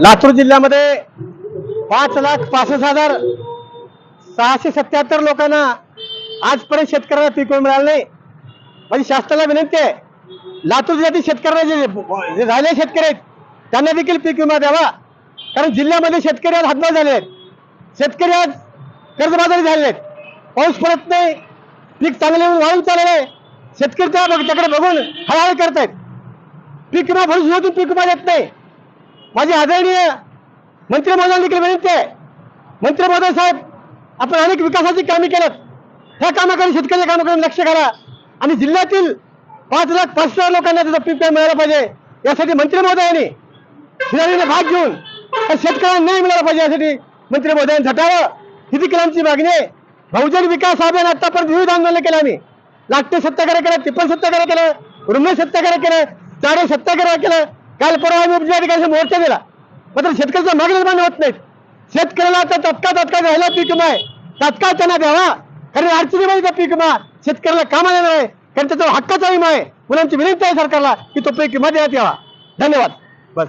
लातूर जिल्ह्यामध्ये पाच लाख पासष्ट हजार सहाशे सत्याहत्तर लोकांना आजपर्यंत शेतकऱ्याला पीक विमा मिळालं नाही. माझी शासनाला विनंती आहे लातूर जिल्ह्यातील शेतकऱ्यांना जे जे झाले शेतकरी आहेत त्यांना देखील पीक विमा द्यावा. कारण जिल्ह्यामध्ये शेतकरी आज हातभार झाले आहेत. शेतकरी आज कर्जबाजारी झाले आहेत. पाऊस पडत नाही पीक चांगले वाळून चालले आहे. शेतकरी त्याकडे बघून हळहळ करतायत. पीक विमा भरून पीक विमा देत नाही. माझी आदरणीय मंत्री महोदयांना देखील विनंती आहे. मंत्री महोदय साहेब आपण अनेक विकासाची कामे केल्यात ह्या कामाकडे शेतकऱ्याच्या कामाकडे लक्ष करा आणि जिल्ह्यातील पाच लाख पाच हजार लोकांना त्याचा पीक विमा मिळाला पाहिजे. यासाठी मंत्री महोदयांनी फिरारीने भाग घेऊन शेतकऱ्यांना नाही मिळाला पाहिजे. यासाठी मंत्री महोदयांनी झटावं. ही देखील आमची मागणी आहे. बहुजन विकास अभियान आतापर्यंत विविध आंदोलन केलं आम्ही. लाटते सत्याग्रह केलं टिप्पण सत्याग्रह केलं रुग्ण सत्याग्रह केलं चारे सत्याग्रह केलं. काल परवा आम्ही उपजिल्हाधिकारी मोर्चा दिला. मात्र शेतकऱ्याच्या मागणी मान्य होत नाहीत. शेतकऱ्याला तर तत्काळ तत्काळ घ्यायला पीक विमा आहे तात्काळ त्यांना द्यावा. कारण अडचणीमध्ये त्या पीक विमा शेतकऱ्याला कामा येणार आहे. कारण त्याचा हक्काचा विमा आहे मुलांची विनंती आहे सरकारला की तो पीक विमा देण्यात यावा. धन्यवाद. बस.